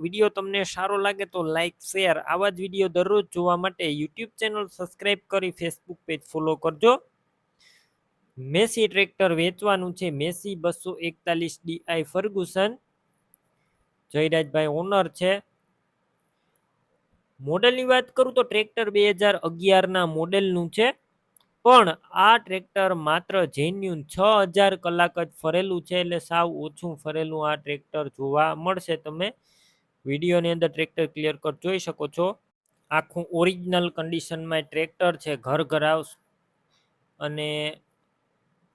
Video તમને સારો લાગે તો લાઇક શેર આવા જ વીડિયો દરરોજ જોવા માટે યુટ્યુબ ચેનલ સબસ્ક્રાઈબ કરી ફેસબુક પેજ ફોલો કરજો. મેસી ટ્રેક્ટર વેચવાનું છે, મેસી બસો એકતાલીસ ડીઆઈ ફર્ગુસન. જયરાજભાઈ ઓનર છે. મોડેલની વાત કરું તો ટ્રેક્ટર બે હજાર અગિયારના મોડેલનું છે. પણ આ ટ્રેક્ટર માત્ર જેન્યુન છ હજાર કલાક જ ફરેલું છે, એટલે સાવ ઓછું ફરેલું આ ટ્રેક્ટર જોવા મળશે તમે વિડીયોની અંદર ટ્રેક્ટર ક્લિયર કટ જોઈ શકો છો. આખું ઓરિજિનલ કન્ડિશનમાં ટ્રેક્ટર છે, ઘર ઘરાવ અને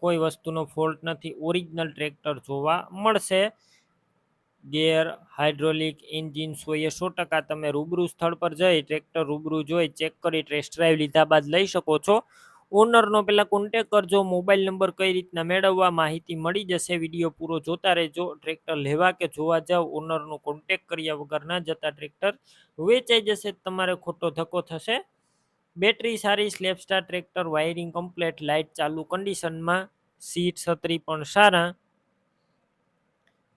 કોઈ વસ્તુનો ફોલ્ટ નથી ઓરિજિનલ ટ્રેક્ટર જોવા મળશે. ગેર હાઇડ્રોલિક એન્જિન સોએ સો ટકા તમે રૂબરૂ સ્થળ પર જઈ ટ્રેક્ટર રૂબરૂ જોઈ ચેક કરી ટેસ્ટ ડ્રાઈવ લીધા બાદ લઈ શકો છો. ઓનરનો પહેલાં કોન્ટેક કરજો મોબાઈલ નંબર કઈ રીતના મેળવવા, માહિતી મળી જશે વીડિયો પૂરો જોતા રહેજો. ટ્રેક્ટર લેવા કે જોવા જાવ ઓનરનો કોન્ટેક કર્યા વગર ના જતા ટ્રેક્ટર વેચાઈ જશે, તમારે ખોટો ધક્કો થશે. બેટરી સારી self start tractor wiring complete light ચાલુ કન્ડિશનમાં સીટ છત્રી પણ સારા.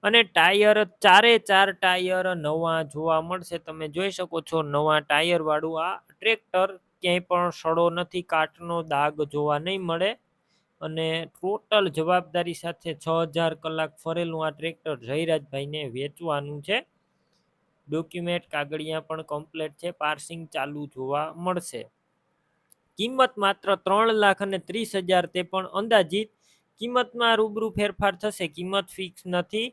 અને ટાયર ચારે ચાર ટાયર નવા જોવા મળશે, તમે જોઈ શકો છો, નવા ટાયરવાળું આ ટ્રેક્ટર ક્યાંય પણ સડો નથી, કાટનો દાગ જોવા નહીં મળે. અને ટોટલ જવાબદારી સાથે છ હજાર કલાક ફરેલું આ ટ્રેક્ટર જયરાજભાઈને વેચવાનું છે. ડોક્યુમેન્ટ કાગળિયા પણ કમ્પ્લેટ છે, પાર્સિંગ ચાલુ જોવા મળશે. કિંમત માત્ર ત્રણ લાખ અને ત્રીસ હજાર તે પણ અંદાજિત. કિંમતમાં રૂબરૂ ફેરફાર થશે, કિંમત ફિક્સ નથી.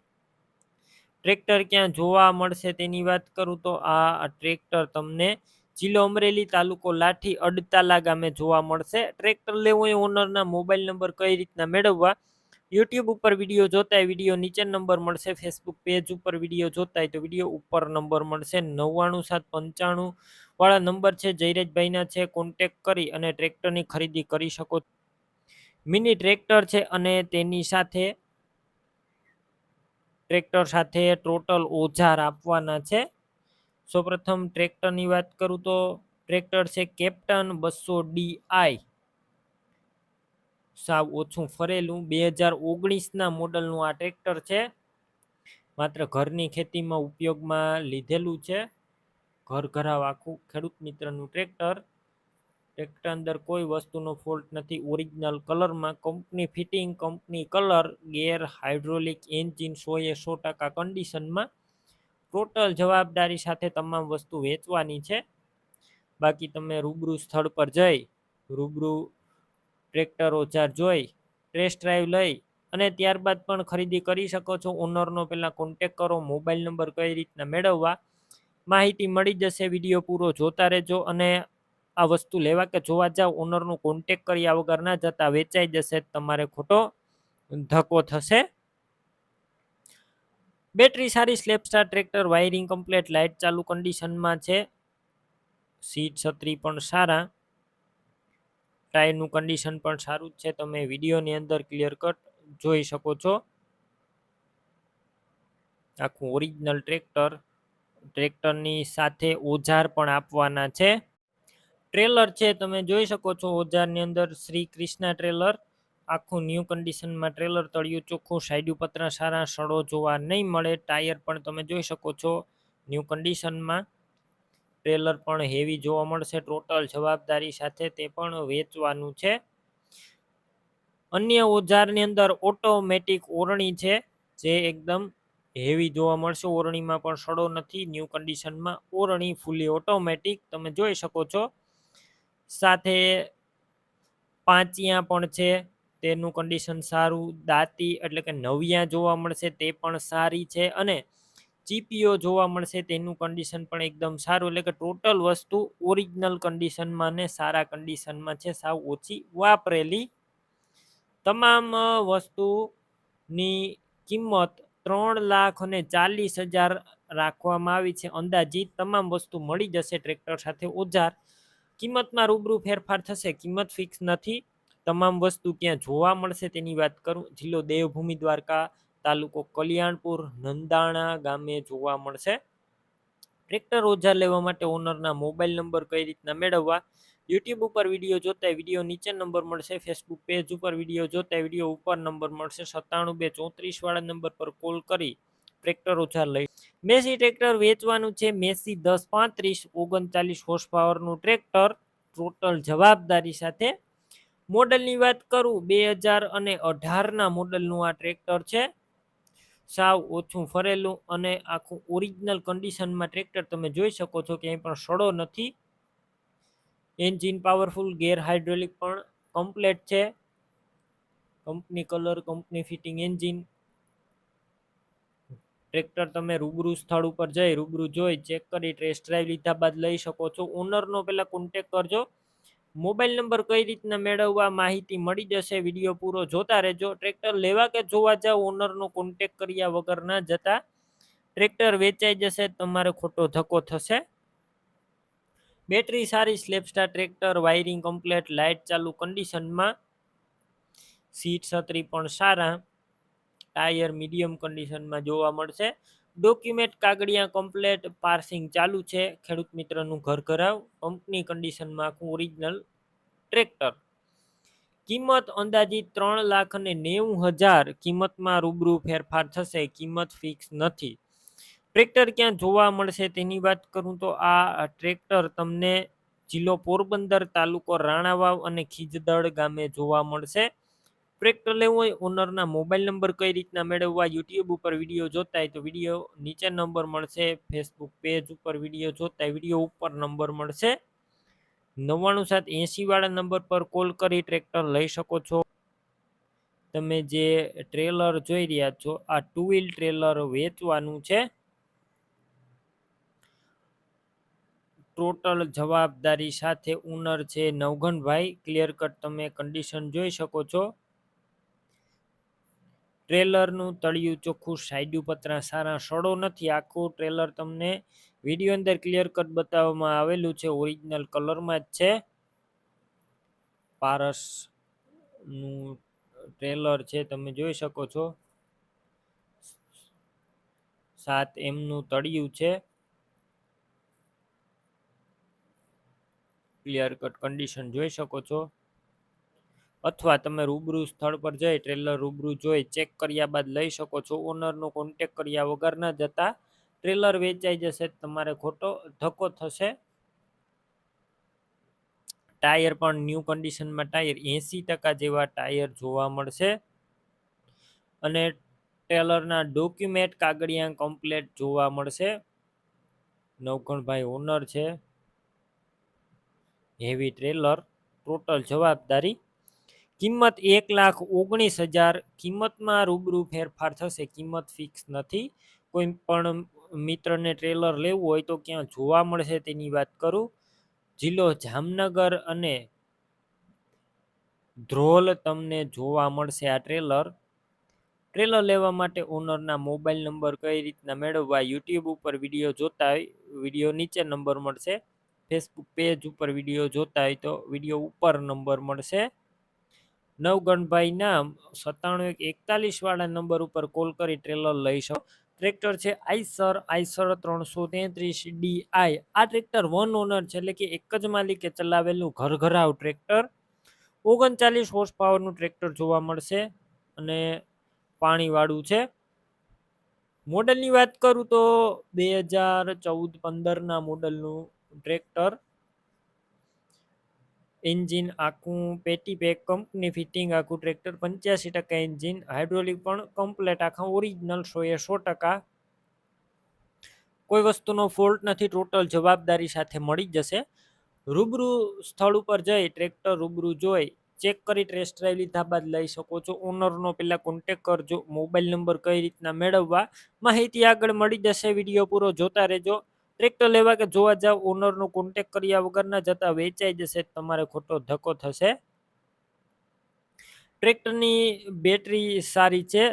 ટ્રેક્ટર ક્યાં જોવા મળશે તેની વાત કરું તો આ ટ્રેક્ટર તમને જિલ્લો અમરેલી તાલુકો લાઠી અડતાલા ગામે જોવા મળશે. ટ્રેક્ટર લેવું એ ઓનરના મોબાઈલ નંબર કઈ રીતના મેળવવા? યુટ્યુબ ઉપર વીડિયો જોતા વીડિયો નીચે નંબર મળશે. ફેસબુક પેજ ઉપર વીડિયો જોતા હોય તો વીડિયો ઉપર નંબર મળશે. નવ્વાણું સાત પંચાણું વાળા નંબર છે. જયરાજભાઈના છે. કોન્ટેક કરી અને ટ્રેક્ટરની ખરીદી કરી શકો. મિની ટ્રેક્ટર છે અને તેની સાથે ટ્રેક્ટર સાથે ટોટલ ઓજાર આપવાના છે. સૌપ્રથમ ટ્રેક્ટરની વાત કરું તો ટ્રેક્ટર છે કેપ્ટન બસો ડી આઈ. સાવ ઓછું ફરેલું. બે હજાર ઓગણીસના મોડલનું આ ટ્રેક્ટર છે. માત્ર ઘરની ખેતીમાં ઉપયોગમાં લીધેલું છે. ઘર ઘરાવ આખું ખેડૂત મિત્રનું ટ્રેક્ટર. ટ્રેક્ટર અંદર કોઈ વસ્તુનો ફોલ્ટ નથી. ઓરિજિનલ કલરમાં company fitting, company colour, gear hydraulic engine સોએ સો ટકા કન્ડિશનમાં ટોટલ જવાબદારી સાથે તમામ વસ્તુ વેચવાની છે. બાકી તમે રૂબરૂ સ્થળ પર જઈ, રૂબરૂ ટ્રેક્ટર ઓજાર જોઈ, ટેસ્ટ ડ્રાઈવ લઈ અને ત્યારબાદ પણ ખરીદી કરી શકો છો. ઓનરનો પહેલાં કોન્ટેક કરો, મોબાઈલ નંબર કઈ રીતના મેળવવા, માહિતી મળી જશે, વીડિયો પૂરો જોતા રહેજો અને આ વસ્તુ લેવા કે જોવા જાવ, ઓનરનો કોન્ટેક કર્યા વગર ના જતા વેચાઈ જશે, તમારે ખોટો ધક્કો થશે. બેટરી સારી self start tractor wiring complete light ચાલુ કન્ડિશનમાં છે. સીટ છત્રી પણ સારા. ટાયરનું કન્ડિશન પણ સારું જ છે. તમે વિડીયોની અંદર ક્લિયર કટ જોઈ શકો છો. આખું ઓરિજિનલ ટ્રેક્ટર ટ્રેક્ટરની સાથે ઓજાર પણ આપવાના છે. ટ્રેલર છે, તમે જોઈ શકો છો, ઓજારની અંદર શ્રી કૃષ્ણા ટ્રેલર આખું ન્યૂ કન્ડિશનમાં ટ્રેલર તળિયું ચોખ્ખું સાઈડ પતરા સારા સડો જોવા નહીં મળે. ટાયર પણ તમે જોઈ શકો છો. ન્યૂ કન્ડિશનમાં ટ્રેલર પણ હેવી જોવા મળશે. ટોટલ જવાબદારી સાથે તે પણ વેચવાનું છે. અન્ય ઓજારની અંદર ઓટોમેટિક ઓરણી છે, જે એકદમ હેવી જોવા મળશે. ઓરણીમાં પણ સડો નથી. ન્યૂ કન્ડિશનમાં ઓરણી ફૂલી ઓટોમેટિક તમે જોઈ શકો છો. સાથે પાંચિયા પણ છે. તેનું કન્ડિશન સારું, દાંતી એટલે કે નવિયા જોવા મળશે તે પણ સારી છે અને ચીપીઓ જોવા મળશે તેનું કન્ડિશન પણ એકદમ સારું એટલે કે ટોટલ વસ્તુ ઓરિજિનલ કન્ડિશનમાં ને સારા કન્ડિશનમાં છે, સાવ ઓછી વાપરેલી. તમામ વસ્તુની કિંમત ત્રણ લાખ અને ચાલીસ હજાર રાખવામાં આવી છે. અંદાજિત તમામ વસ્તુ મળી જશે, ટ્રેક્ટર સાથે ઓજાર. કિંમતમાં રૂબરૂ ફેરફાર થશે, કિંમત ફિક્સ નથી. તમામ વસ્તુ ક્યાં જોવા મળશે તેની વાત કરું. જિલ્લો દેવભૂમિ દ્વારકા તાલુકો કલ્યાણપુર, નંદાણા ગામે જોવા મળશે. ટ્રેક્ટર ઓજાર લેવા માટે ઓનરના મોબાઈલ નંબર કઈ રીતના મેળવવા? યુટ્યુબ ઉપર વીડિયો જોતા વીડિયો નીચે નંબર મળશે. ફેસબુક પેજ ઉપર વીડિયો જોતા વીડિયો ઉપર નંબર મળશે. સત્તાણું બે ચોત્રીસ વાળા નંબર પર કોલ કરી ટ્રેક્ટર ઓછા લઈ. મેસી ટ્રેક્ટર વેચવાનું છે. મેસી દસ પાંત્રીસ, ઓગણચાલીસ હોર્સ પાવરનું ટ્રેક્ટર. ટોટલ જવાબદારી સાથે મોડલની વાત કરું, બે હજાર અને અઢારના મોડલનું આ ટ્રેક્ટર છે. સાવ ઓછું ફરેલું અને આખું ઓરિજિનલ કન્ડિશનમાં ટ્રેક્ટર તમે જોઈ શકો છો ક્યાંય પણ સડો નથી. એન્જિન પાવરફુલ ગેર હાઇડ્રોલિક પણ કમ્પ્લેટ છે. Company colour company fitting engine tractor તમે રૂબરૂ સ્થળ ઉપર જઈ રૂબરૂ જોઈ ચેક કરી ટેસ્ટ ડ્રાઈવ લીધા બાદ લઈ શકો છો. ઓનરનો પહેલાં કોન્ટેક કરજો. મોબાઈલ નંબર કઈ રીતના મેળવવા માહિતી મળી જશે વીડિયો પૂરો જોતા રહેજો. ટ્રેક્ટર લેવા કે જોવા જાવ ઓનરનો કોન્ટેક કર્યા વગર ના જતા. ટ્રેક્ટર વેચાઈ જશે, તમારે ખોટો ધક્કો થશે. બેટરી સારી self start tractor wiring complete light ચાલુ કન્ડિશનમાં સીટ છત્રી પણ સારા. ટાયર મીડિયમ કન્ડિશનમાં જોવા મળશે. ડોક્યુમેન્ટ કાગળિયા કમ્પ્લેટ પાર્સિંગ ચાલુ છે. ખેડૂત મિત્રનું ઘર ઘરાવ કંપની કન્ડિશનમાં આખું ઓરિજિનલ ટ્રેક્ટર કિંમત અંદાજિત ત્રણ લાખ અને નેવું હજાર. કિંમતમાં રૂબરૂ ફેરફાર થશે. કિંમત ફિક્સ નથી. ટ્રેક્ટર ક્યાં જોવા મળશે તેની વાત કરું તો આ ટ્રેક્ટર તમને જિલ્લો પોરબંદર તાલુકો રાણાવાવ અને ખીજદળ ગામે જોવા મળશે. ટ્રેક્ટર લેવું હોય ઓનરના મોબાઈલ નંબર કઈ રીતના મેળવવા યુટ્યુબ ઉપર વીડિયો જોતા હોય તો વીડિયો નીચે નંબર મળશે ફેસબુક પેજ ઉપર વીડિયો જોતા વીડિયો ઉપર નંબર મળશે. નવ્વાણું સાત એંસી વાળા નંબર પર કોલ કરી ટ્રેક્ટર લઈ શકો છો. તમે જે ટ્રેલર જોઈ રહ્યા છો, આ ટુ વ્હીલ ટ્રેલર વેચવાનું છે. ટોટલ જવાબદારી સાથે ઉનર છે નવઘનભાઈ ક્લિયર કટ તમે કન્ડિશન જોઈ શકો છો. ટ્રેલરનું તળિયું ચોખ્ખું સાઈડ્યું પતરા સારા સડો નથી. આખું ટ્રેલર તમને વીડિયો અંદર ક્લિયર કટ બતાવવામાં આવેલું છે. ઓરિજિનલ કલરમાં જ છે. પારસનું ટ્રેલર છે. તમે જોઈ શકો છો. સાત એમનું તળિયું છે. ક્લિયર કટ કન્ડિશન જોઈ શકો છો. અથવા તમે રૂબરૂ સ્થળ પર જઈ ટ્રેલર રૂબરૂ જોઈ ચેક કર્યા બાદ લઈ શકો છો. ઓનરનો કોન્ટેક કર્યા વગર ન જતા ટ્રેલર વેચાઈ જશે, તમારે ખોટો ધક્કો થશે. ટાયર પણ ન્યૂ કન્ડિશનમાં ટાયર એંસી ટકા જેવા ટાયર જોવા મળશે. અને ટેલરના ડોક્યુમેન્ટ કાગળિયા કમ્પ્લેટ જોવા મળશે. નવખણભાઈ ઓનર છે. હેવી ટ્રેલર ટોટલ જવાબદારી કિંમત એક લાખ ઓગણીસ હજાર. કિંમતમાં રૂબરૂ ફેરફાર થશે, કિંમત ફિક્સ નથી. કોઈ પણ મિત્રને ટ્રેલર લેવું હોય તો ક્યાં જોવા મળશે તેની વાત કરું. જિલ્લો જામનગર અને ધ્રોલ તમને જોવા મળશે આ ટ્રેલર ટ્રેલર લેવા માટે ઓનરના મોબાઈલ નંબર કઈ રીતના મેળવવા યુટ્યુબ ઉપર વીડિયો જોતા હોય વીડિયો નીચે નંબર મળશે. ફેસબુક પેજ ઉપર વીડિયો જોતા હોય તો વીડિયો ઉપર નંબર મળશે. નવગણભાઈ નામ સત્તાણું એક એકતાલીસ વાળા નંબર ઉપર કોલ કરી ટ્રેલર લઈ શકો. ટ્રેક્ટર છે આઈસર આઈસર ત્રણસો તેત્રીસ ડી આઈ. આ ટ્રેક્ટર વન ઓનર છે, એટલે કે એક જ માલિકે ચલાવેલું ઘરઘરાવ ટ્રેક્ટર ઓગણચાલીસ હોર્સ પાવરનું ટ્રેક્ટર જોવા મળશે અને પાણીવાળું છે. મોડલની વાત કરું તો બે હજાર ચૌદ પંદરના મોડલનું ટ્રેક્ટર એન્જિન આખું પેટી પેક કંપની ફિટિંગ આખું ટ્રેક્ટર પંચ્યાસી ટકા એન્જિન, હાઇડ્રોલિક પણ કમ્પ્લેટ આખા ઓરિજિનલ સો એ સો ટકા. કોઈ વસ્તુનો ફોલ્ટ નથી, ટોટલ જવાબદારી સાથે મળી જશે. રૂબરૂ સ્થળ ઉપર જઈ, ટ્રેક્ટર રૂબરૂ જોઈ, ચેક કરી ટેસ્ટ ડ્રાઈવ લીધા બાદ લઈ શકો છો. ઓનરનો પહેલાં કોન્ટેક કરજો મોબાઈલ નંબર કઈ રીતના મેળવવા, માહિતી આગળ મળી જશે, વીડિયો પૂરો જોતા રહેજો. ટ્રેક્ટર લેવા કે જોવા જાવ ઓનરનો કોન્ટેક કર્યા વગરના જતા વેચાઈ જશે, તમારે ખોટો ધક્કો થશે. ટ્રેક્ટરની બેટરી સારી છે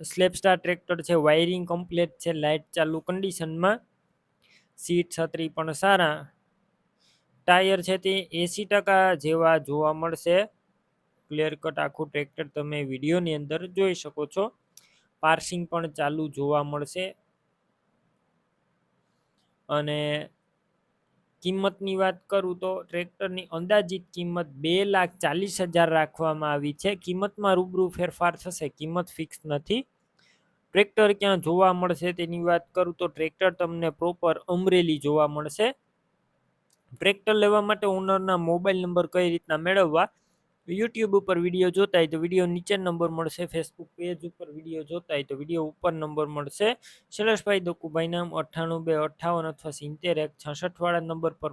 સ્લેપસ્ટાર ટ્રેક્ટર છે વાયરિંગ કમ્પ્લીટ છે લાઇટ ચાલુ કન્ડિશનમાં સીટ છત્રી પણ સારા. ટાયર છે તે એંસી ટકા જેવા જોવા મળશે. ક્લિયર કટ આખું ટ્રેક્ટર તમે વિડીયોની અંદર જોઈ શકો છો. પાર્સિંગ પણ ચાલુ જોવા મળશે. અને કિંમતની વાત કરું તો ટ્રેક્ટરની અંદાજિત કિંમત બે લાખ ચાલીસ હજાર રાખવામાં આવી છે. કિંમતમાં રૂબરૂ ફેરફાર થશે, કિંમત ફિક્સ નથી. ટ્રેક્ટર ક્યાં જોવા મળશે તેની વાત કરું તો ટ્રેક્ટર તમને પ્રોપર અમરેલી જોવા મળશે. ટ્રેક્ટર લેવા માટે ઓનરના મોબાઈલ નંબર કઈ રીતના મેળવવા? યુટ્યુબ ઉપર વીડિયો જોતા હોય તો વીડિયો નીચે નંબર મળશે ફેસબુક પેજ ઉપર વીડિયો જોતા હોય તો વીડિયો ઉપર નંબર મળશે. શૈલેષભાઈ દોકુભાઈ નામ અઠ્ઠાણું બે અઠ્ઠાવન અથવા સિત્તેર એક છસઠ વાળા નંબર પર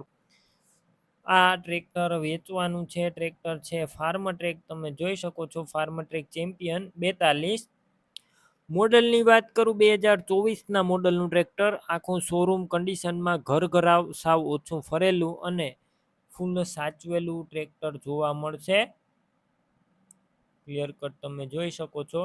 આ ટ્રેક્ટર વેચવાનું છે ટ્રેક્ટર છે ફાર્મ ટ્રેક તમે જોઈ શકો છો ફાર્મ ટ્રેક ચેમ્પિયન બેતાલીસ. મોડલની વાત કરું, બે હજાર ચોવીસના મોડલનું ટ્રેક્ટર આખું શોરૂમ કન્ડિશનમાં ઘર ઘરાવ સાવ ઓછું ફરેલું અને ફૂલ સાચવેલું ટ્રેક્ટર જોવા મળશે. ક્લિયર કટ તમે જોઈ શકો છો.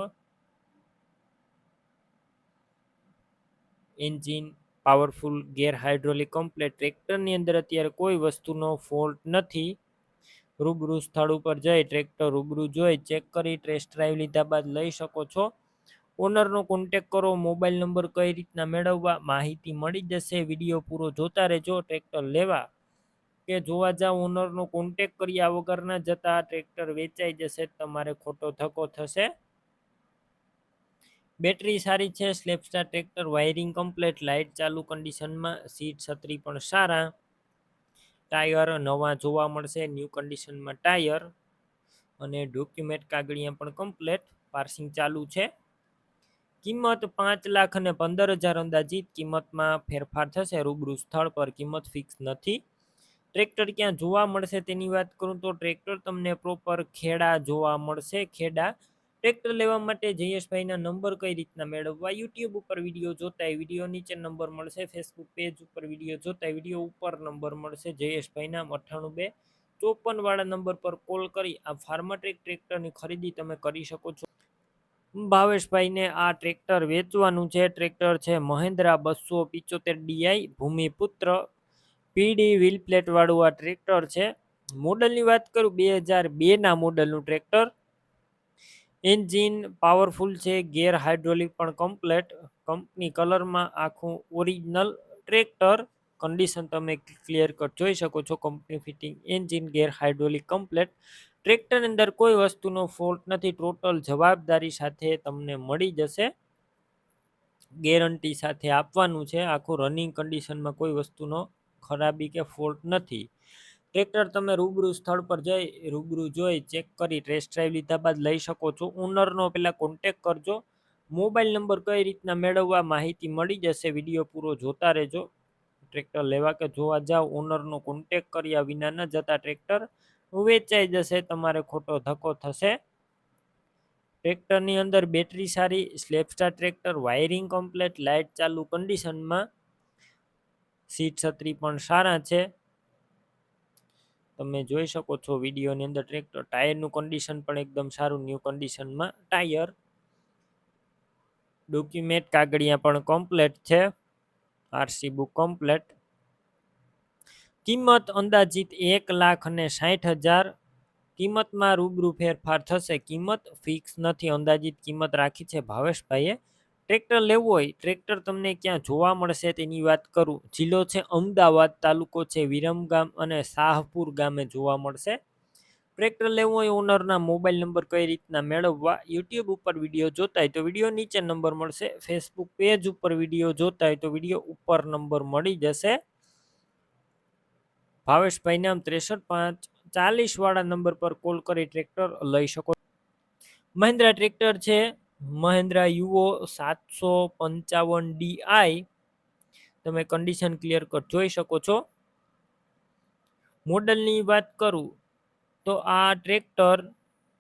Engine powerful gear hydraulic complete ટ્રેક્ટરની અંદર અત્યારે કોઈ વસ્તુનો ફોલ્ટ નથી. રૂબરૂ સ્થળ ઉપર જઈ ટ્રેક્ટર રૂબરૂ જોઈ, ચેક કરી ટેસ્ટ ડ્રાઈવ લીધા બાદ લઈ શકો છો. ઓનરનો કોન્ટેક કરો, મોબાઈલ નંબર કઈ રીતના મેળવવા, માહિતી મળી જશે. વીડિયો પૂરો જોતા રહેજો, ટ્રેક્ટર લેવા. કે જોવા જાવ ઓનરનો કોન્ટેક કર્યા વગરના જતા ટ્રેક્ટર વેચાઈ જશે, તમારે ખોટો ધક્કો થશે. બેટરી સારી છે self start tractor wiring complete light ચાલુ કન્ડિશનમાં સીટ છત્રી પણ સારા. ટાયર નવા જોવા મળશે ન્યૂ કન્ડિશનમાં ટાયર અને ડોક્યુમેન્ટ કાગળિયા પણ કમ્પ્લેટ પાર્સિંગ ચાલુ છે. કિંમત પાંચ લાખ અને પંદર હજાર અંદાજિત, કિંમતમાં ફેરફાર થશે, રૂબરૂ સ્થળ પર કિંમત ફિક્સ નથી. ટ્રેક્ટર ક્યાં જોવા મળશે તેની વાત કરું તો ટ્રેક્ટર તમને પ્રોપર ખેડા જોવા મળશે, ખેડા. ટ્રેક્ટર લેવા માટે જયેશભાઈના નંબર કઈ રીતના મેળવવા? યુટ્યુબ ઉપર વીડિયો જોતા વીડિયો નીચે નંબર મળશે ફેસબુક પેજ ઉપર વીડિયો જોતા વીડિયો ઉપર નંબર મળશે, જયેશભાઈના અઠ્ઠાણું બે. ચોપન વાળા નંબર પર કોલ કરી, આ ફાર્માટ્રેક ટ્રેક્ટરની ખરીદી તમે કરી શકો છો. ભાવેશભાઈને આ ટ્રેક્ટર વેચવાનું છે, ટ્રેક્ટર છે મહેન્દ્રા બસો પિચોતેર ડીઆઈ, ભૂમિપુત્ર પીડી વ્હીલ પ્લેટવાળું આ ટ્રેક્ટર છે. મોડલની વાત કરું, બે હજાર બેના મોડલનું ટ્રેક્ટર એન્જિન પાવરફુલ છે ગેર હાઇડ્રોલિક પણ કમ્પ્લેટ કંપની કલરમાં આખું ઓરિજિનલ ટ્રેક્ટર કન્ડિશન તમે ક્લિયર કટ જોઈ શકો છો company fitting engine gear hydraulic complete ટ્રેક્ટરની અંદર કોઈ વસ્તુનો ફોલ્ટ નથી ટોટલ જવાબદારી સાથે તમને મળી જશે. ગેરંટી સાથે આપવાનું છે, આખું રનિંગ કન્ડિશનમાં કોઈ વસ્તુનો ખરાબી કે ફોલ્ટ નથી. ટ્રેક્ટર તમે રૂબરૂ સ્થળ પર જઈ, રૂબરૂ જોઈ ચેક કરી ટેસ્ટ ડ્રાઈવ લીધા બાદ લઈ શકો છો. ઓનરનો પહેલાં કોન્ટેક કરજો. મોબાઈલ નંબર કઈ રીતના મેળવવા માહિતી મળી જશે વીડિયો પૂરો જોતા રહેજો. ટ્રેક્ટર લેવા કે જોવા જાઓ ઓનરનો કોન્ટેક કર્યા વિના ન જતા ટ્રેક્ટર વેચાઈ જશે, તમારે ખોટો ધક્કો થશે. ટ્રેક્ટરની અંદર બેટરી સારી self start tractor wiring complete light ચાલુ કન્ડિશનમાં સીટ છત્રી પણ સારા છે. તમે જોઈ શકો છો વિડીયોની અંદર ટ્રેક્ટર ટાયરનું કન્ડિશન પણ એકદમ સારું ન્યૂ કન્ડિશનમાં ટાયર ડોક્યુમેન્ટ કાગળિયા પણ કમ્પ્લેટ છે. આરસી બુક કમ્પ્લેટ કિંમત અંદાજિત એક લાખ અને સાઠ હજાર. કિંમતમાં રૂબરૂ ફેરફાર થશે. કિંમત ફિક્સ નથી. અંદાજિત કિંમત રાખી છે ભાવેશભાઈએ. ટ્રેક્ટર લેવું હોય, ટ્રેક્ટર તમને ક્યાં જોવા મળશે તેની વાત કરું. જિલ્લો છે અમદાવાદ, તાલુકો છે વિરમગામ અને શાહપુર ગામે જોવા મળશે. ટ્રેક્ટર લેવું હોય, ઓનરના મોબાઈલ નંબર કઈ રીતના મેળવવા, યુટ્યુબ ઉપર વીડિયો જોતા હોય તો વીડિયો નીચે નંબર મળશે, ફેસબુક પેજ ઉપર વીડિયો જોતા હોય તો વીડિયો ઉપર નંબર મળી જશે. ભાવેશભાઈ નામ ત્રેસઠ પાંચ ચાલીસ વાળા નંબર પર કોલ કરી ટ્રેક્ટર લઈ શકો મહિન્દ્રા ટ્રેક્ટર છે મહિન્દ્રા યુઓ સાતસો પંચાવન ડીઆઈ તમે કન્ડિશન ક્લિયર કટ જોઈ શકો છો. મોડલની વાત કરું, તો આ ટ્રેક્ટર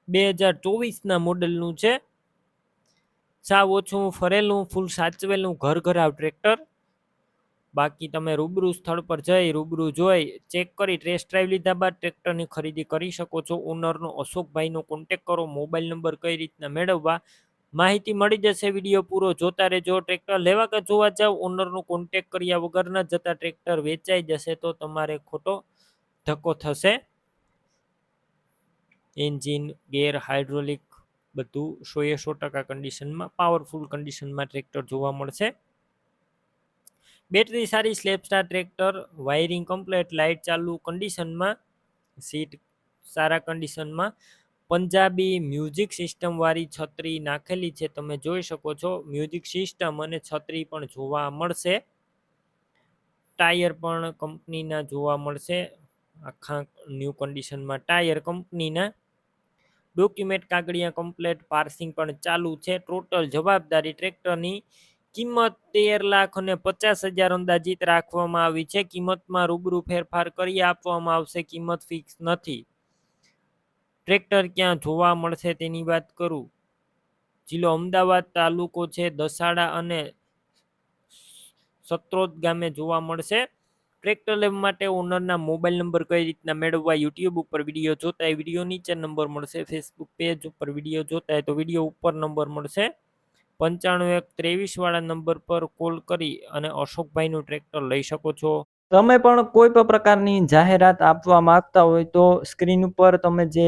બે હજાર ચોવીસના મોડલનું છે. સાવ ઓછું ફરેલું, ફૂલ સાચવેલું, ઘર ઘરાવ ટ્રેક્ટર. બાકી તમે રૂબરૂ સ્થળ પર જઈ, રૂબરૂ જોઈ, ચેક કરી ટેસ્ટ ડ્રાઈવ લીધા બાદ ટ્રેક્ટરની ખરીદી કરી શકો છો. ઓનરનો અશોકભાઈનો કોન્ટેક કરો મોબાઈલ નંબર કઈ રીતના મેળવવા માહિતી મળી જશે, વીડિયો પૂરો જોતા રહેજો. ટ્રેક્ટર લેવા કે જોવા જાવ ઓનરનું કોન્ટેક કર્યા વગર ના જતા ટ્રેક્ટર વેચાઈ જશે તો તમારે ખોટો ધક્કો થશે. એન્જિન, ગેર, હાઇડ્રોલિક બધું સોએ સો ટકા કન્ડિશનમાં પાવરફુલ કન્ડિશનમાં ટ્રેક્ટર જોવા મળશે. બેટરી સારી self start tractor wiring complete light ચાલુ કન્ડિશનમાં સીટ સારા કન્ડિશનમાં પંજાબી મ્યુઝિક સિસ્ટમવાળી છત્રી નાખેલી છે. તમે જોઈ શકો છો, મ્યુઝિક સિસ્ટમ અને છત્રી પણ જોવા મળશે. ટાયર પણ કંપનીના જોવા મળશે. આખા ન્યૂ કન્ડિશનમાં ટાયર કંપનીના. ડોક્યુમેન્ટ કાગળિયા કમ્પ્લેટ, પાર્સિંગ પણ ચાલુ છે. ટોટલ જવાબદારી ટ્રેક્ટરની કિંમત તેર લાખ અને પચાસ હજાર અંદાજિત રાખવામાં આવી છે. કિંમતમાં રૂબરૂ ફેરફાર કરી આપવામાં આવશે. કિંમત ફિક્સ નથી. ટ્રેક્ટર ક્યાં જોવા મળશે તેની વાત કરું? જિલ્લો અમદાવાદ તાલુકો છે દસાડા અને સત્રોદ ગામે જોવા મળશે. ટ્રેક્ટર લેવા માટે ઓનરના મોબાઈલ નંબર કઈ રીતના મેળવવા યુટ્યુબ ઉપર વીડિયો જોતા હોય વીડિયો નીચે નંબર મળશે. ફેસબુક પેજ ઉપર વીડિયો જોતા હોય તો વીડિયો ઉપર નંબર મળશે. પંચાણું એક ત્રેવીસ વાળા નંબર પર કોલ કરી અને અશોકભાઈનું ટ્રેક્ટર લઈ શકો છો. તમે પણ કોઈ પણ પ્રકારની જાહેરાત આપવા માંગતા હોય તો સ્ક્રીન ઉપર તમે જે